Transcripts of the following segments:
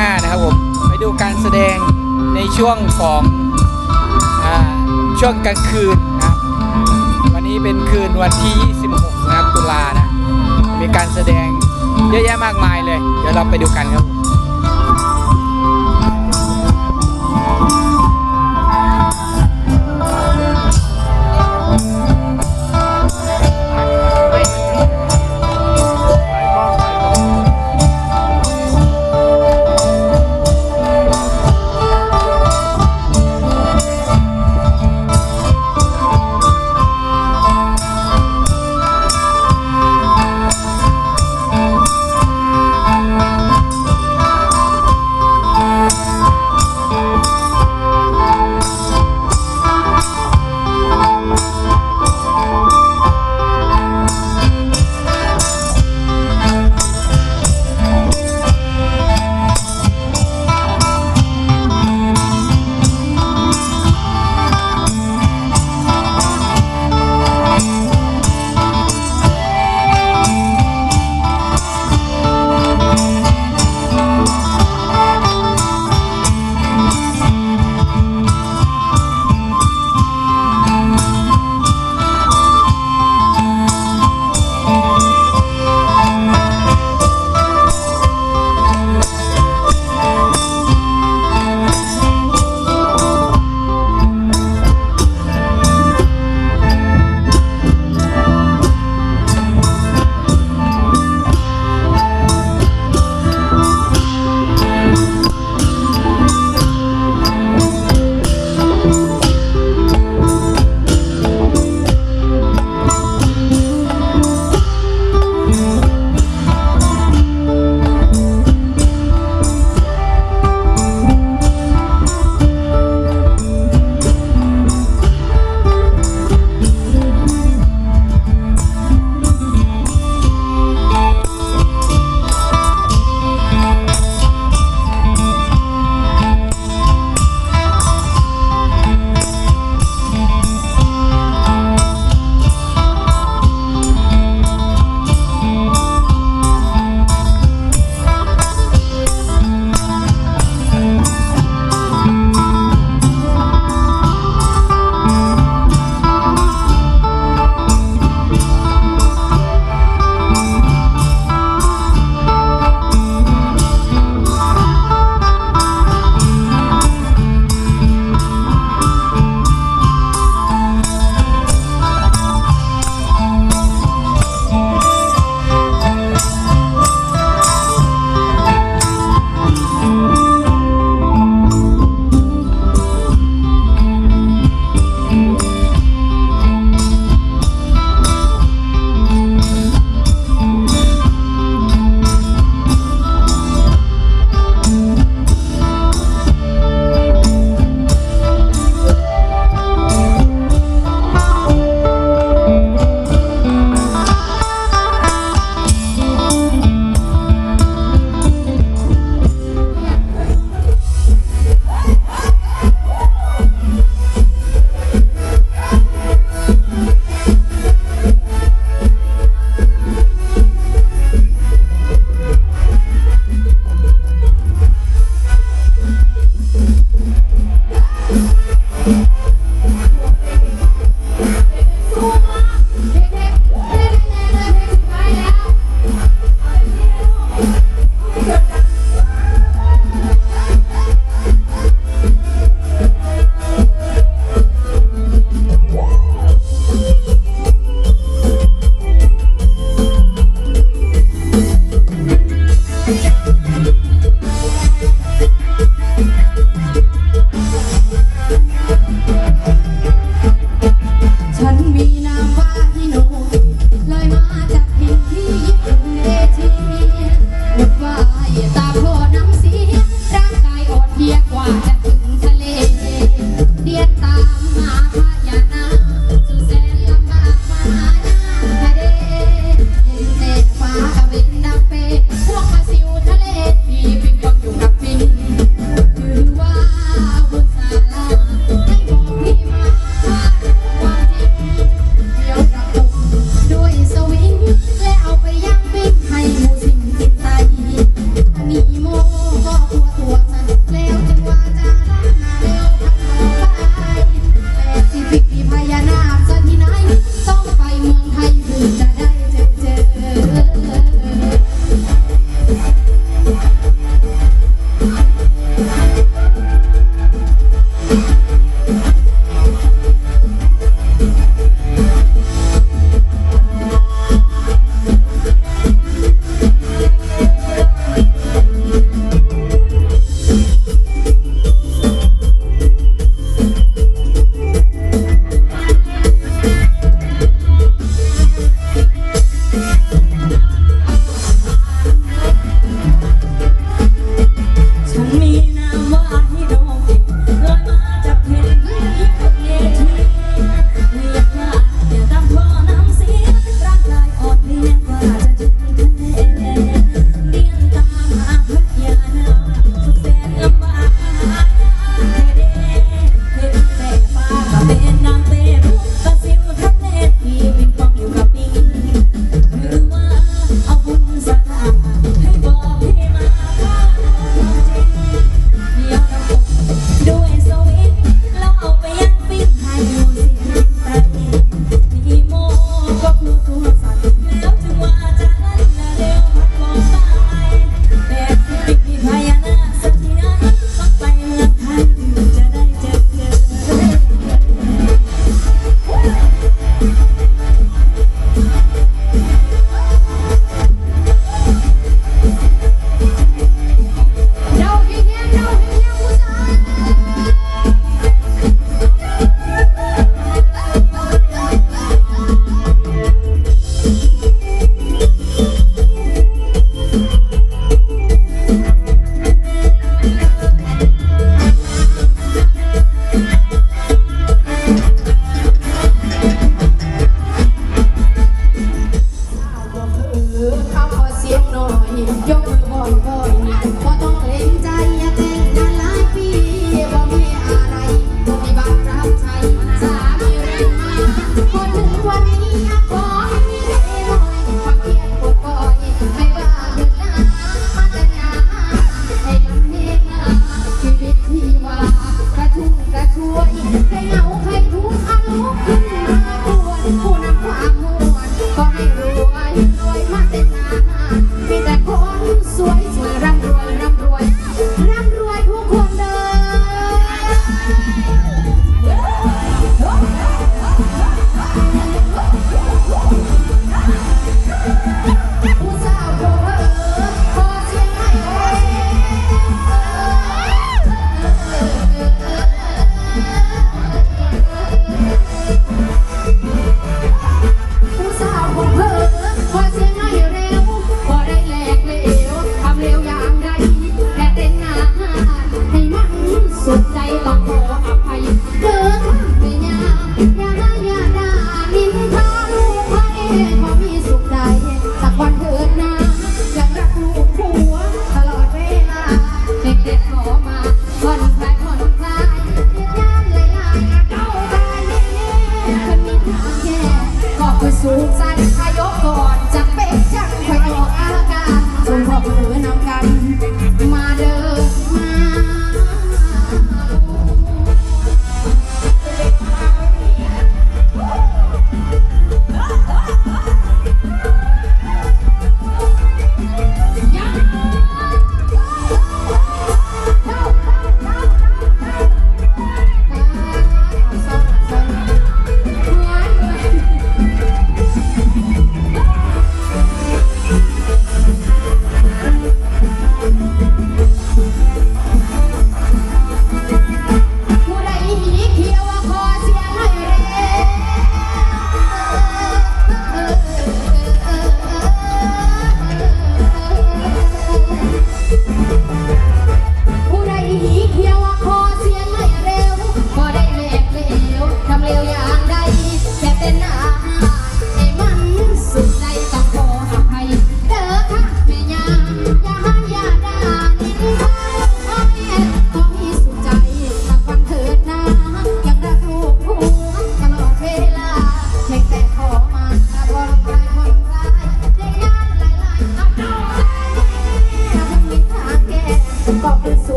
5 นะครับผมไปดูการแสดงในช่วงของอช่วงกลางคืนนะวันนี้เป็นคืนวันที่ 26 นะครับตุลานะมีการแสดงเยอะแยะมากมายเลย เดี๋ยวเราไปดูกันครับผม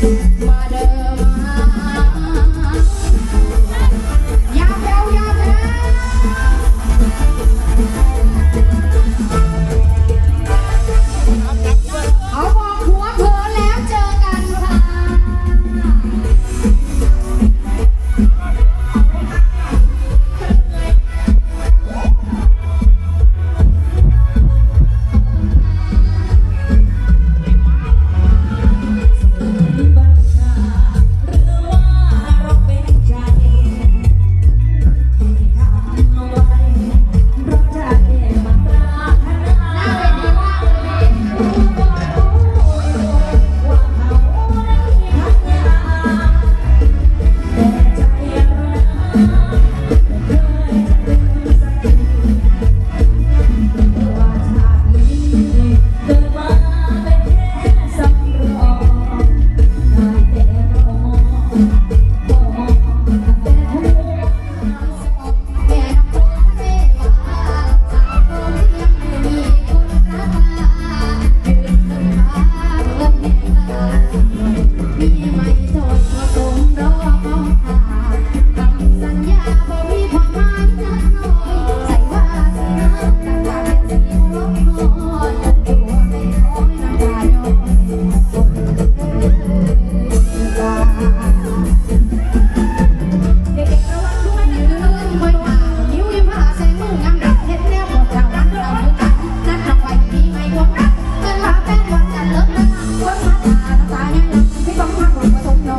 Thank you. ตาตาเนี่ยพี่ต้องฮักหมดประสบโน